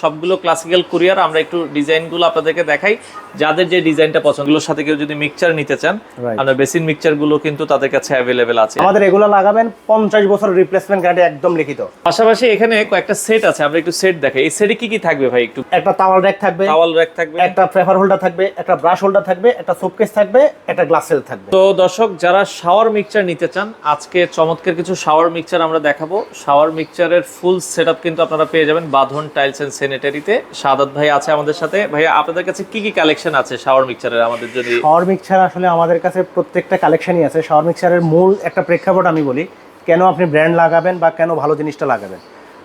সবগুলো classical courier আমরা একটু ডিজাইনগুলো আপনাদেরকে দেখাই। যাদের যে ডিজাইনটা পছন্দগুলোর সাথে কেউ যদি মিক্সচার নিতে চান. আমরা বেসিন মিক্সচারগুলো কিন্তু তাদের কাছে অ্যাভেলেবেল আছে। আমাদের এগুলো লাগাবেন পঞ্চাশ বছর রিপ্লেসমেন্ট গ্যারান্টি একদম লিখিত। পাশাপাশি এখানে কয়েকটা সেট আছে আমরা একটু সেট দেখাই। এই সেটে কি কি থাকবে ভাই একটু? একটা তাওয়াল র্যাক থাকবে টাওয়াল র্যাক থাকবে। একটা প্রেফার হোল্ডার থাকবে একটা ব্রাশ হোল্ডার থাকবে একটা সোপকেস থাকবে একটা গ্লাস সেল থাকবে। তো দর্শক যারা শাওয়ার মিক্সচার নিতে চান আজকে চমৎকার কিছু শাওয়ার মিক্সচার আমরা দেখাবো। শাওয়ার মিক্সচারের ফুল সেটআপ কিন্তু আপনারা পেয়ে যাবেন। বাঁধন টাইলস এন্ড স্যানিটারিতে সাদাত ভাই আছে আমাদের সাথে। ভাইয়া, আপনাদের কাছে কি কি কালেকশন আছে শাওয়ার মিক্সচারের আমাদের যদি শাওয়ার মিক্সার আসলে আমাদের কাছে প্রত্যেকটা কালেকশনই আছে। শাওয়ার মিক্সারের মূল একটা প্রেক্ষাপট আমি বলি, কেন আপনি ব্র্যান্ড লাগাবেন বা কেন ভালো জিনিসটা লাগাবেন?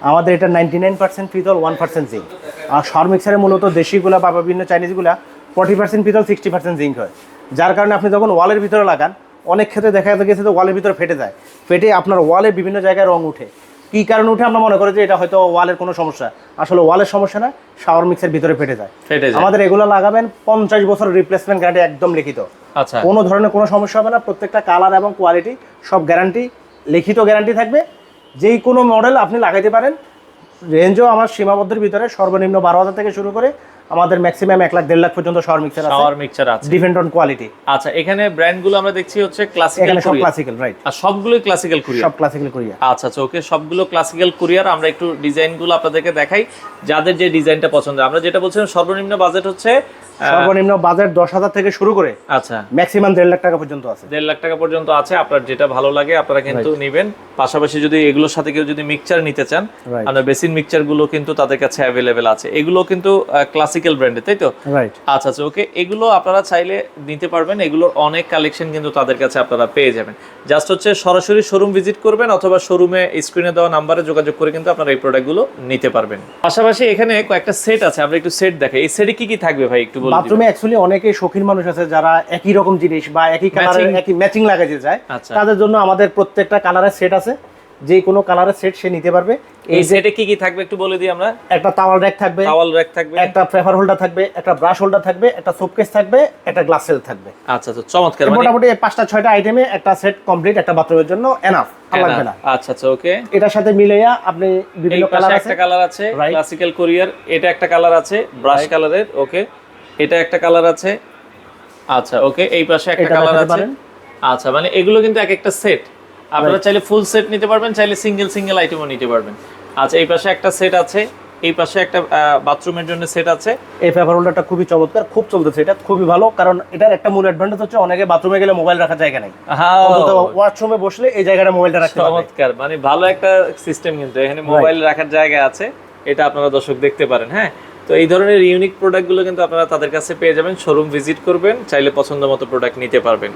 আমাদের এটা নাইনটি নাইন পার্সেন্ট পিতল ওয়ান পার্সেন্ট জিঙ্ক আর শাওয়ার মিক্সারে মূলত দেশিগুলা বা বিভিন্ন চাইনিজগুলা ফর্টি পার্সেন্ট পিতল সিক্সটি পার্সেন্ট জিঙ্ক হয়। যার কারণে আপনি যখন ওয়ালের ভিতরে লাগান, অনেক ক্ষেত্রে দেখা গেছে তো ওয়ালের ভিতরে ফেটে যায়। ফেটে আপনার ওয়ালে বিভিন্ন জায়গায় রং উঠে। কী কারণে উঠে আমরা মনে করি যে এটা হয়তো ওয়ালের কোনো সমস্যা? আসলে ওয়ালের সমস্যা না শাওয়ার মিক্সের ভিতরে ফেটে যায়। আমাদের এগুলো লাগাবেন পঞ্চাশ বছর রিপ্লেসমেন্ট গ্যারান্টি একদম লিখিত। আচ্ছা। কোনো ধরনের কোনো সমস্যা হবে না প্রত্যেকটা কালার এবং কোয়ালিটি সব গ্যারান্টি লিখিত গ্যারান্টি থাকবে। যেই কোনো মডেল আপনি লাগাইতে পারেন রেঞ্জও আমার সীমাবদ্ধের ভিতরে সর্বনিম্ন বারো হাজার থেকে শুরু করে আমাদের ম্যাক্সিমাম এক লাখ দেড় লাখ পর্যন্ত শাওয়ার মিক্সার আছে। শাওয়ার মিক্সার আছে। ডিপেন্ড অন কোয়ালিটি আচ্ছা এখানে ব্র্যান্ডগুলো আমরা দেখছি হচ্ছে ক্লাসিক্যাল এখানে সব ক্লাসিক্যাল রাইট আর সবগুলোই ক্লাসিক্যাল কুরিয়ার সব ক্লাসিক্যাল কুরিয়ার আচ্ছা আচ্ছা ওকে সবগুলো ক্লাসিক্যাল কুরিয়ার আমরা একটু ডিজাইনগুলো আপনাদেরকে দেখাই। যাদের যে ডিজাইনটা পছন্দ আমরা যেটা বলছিলাম সর্বনিম্ন বাজেট হচ্ছে সর্বনিম্ন বাজেট দশ হাজার থেকে শুরু করে আচ্ছা। ম্যাক্সিমাম দেড় লাখ টাকা পর্যন্ত আছে। দেড় লাখ টাকা পর্যন্ত আছে আপনার যেটা ভালো লাগে আপনারা কিন্তু নেবেন। পাশাপাশি যদি এগুলোর সাথে কেউ যদি মিক্সচার নিতে চান. আমরা বেসিন মিক্সচারগুলো কিন্তু তাদের কাছে অ্যাভেলেবেল আছে। এগুলো কিন্তু ক্লাসিক্যাল ব্র্যান্ডের তাই তো? রাইট আচ্ছা আচ্ছা ওকে এগুলো আপনারা চাইলে নিতে পারবেন। এগুলোর অনেক কালেকশন কিন্তু তাদের কাছে আপনারা পেয়ে যাবেন। জাস্ট হচ্ছে সরাসরি শোরুম ভিজিট করবেন অথবা শোরুমে স্ক্রিনে দেওয়া নাম্বারে যোগাযোগ করে কিন্তু আপনারা এই প্রোডাক্টগুলো নিতে পারবেন। পাশাপাশি এখানে কয়েকটা সেট আছে আমরা একটু সেট দেখাই। এই সেটে কি কি থাকবে ভাই একটু বলুন বাথরুমে অ্যাকচুয়ালি অনেকেই শৌখিন মানুষ আছে যারা একই রকম জিনিস বা একই কালারের একই ম্যাচিং লাগাইতে চায়। আচ্ছা। তাদের জন্য আমাদের প্রত্যেকটা কালারের সেট আছে। যে কোনো কালারের সেট সে নিতে পারবে। এই সেটে কি কি থাকবে একটু বলে দিই আমরা? একটা তাওয়াল র্যাক থাকবে টাওয়াল র্যাক থাকবে। একটা প্রেফার হোল্ডার থাকবে একটা ব্রাশ হোল্ডার থাকবে একটা সোপকেস থাকবে একটা গ্লাস সেল থাকবে। আচ্ছা আচ্ছা চমৎকার। মানে মোটামুটি পাঁচটা ছয়টা আইটেমে একটা সেট কমপ্লিট একটা বাথরুমের জন্য এনাফ লাগবে না। আচ্ছা আচ্ছা ওকে এটার সাথে মিলাইয়া আপনি বিভিন্ন কালার আছে একটা কালার আছে ক্লাসিক্যাল কোরিয়ার এটা একটা কালার আছে ব্রাশ কালারের ওকে এটা একটা কালার আছে। আচ্ছা ওকে এই পাশে একটা কালার আছে। আচ্ছা মানে এগুলো কিন্তু এক একটা সেট আপনারা চাইলে ফুল সেট নিতে পারবেন চাইলে সিঙ্গেল সিঙ্গেল আইটেমও নিতে পারবেন। আচ্ছা এই পাশে একটা সেট আছে। এই পাশে একটা বাথরুমের জন্য সেট আছে। এই পেপার হোল্ডারটা খুবই চমৎকার খুব চলতেছে। এটা খুবই ভালো কারণ এটার একটা মূল অ্যাডভান্টেজ হচ্ছে অনেকে বাথরুমে গেলে মোবাইল রাখার জায়গা নেই। হ্যাঁ ওয়াশরুমে বসলে এই জায়গাটা মোবাইলটা রাখতে চমৎকার মানে ভালো একটা সিস্টেম কিন্তু। এখানে মোবাইল রাখার জায়গা আছে। এটা আপনারা দর্শক দেখতে পারেন হ্যাঁ? তো এই ধরনের ইউনিক প্রোডাক্টগুলো কিন্তু আপনারা তাদের কাছে পেয়ে যাবেন শোরুম ভিজিট করবেন, চাইলে পছন্দ মতো প্রোডাক্ট নিতে পারবেন।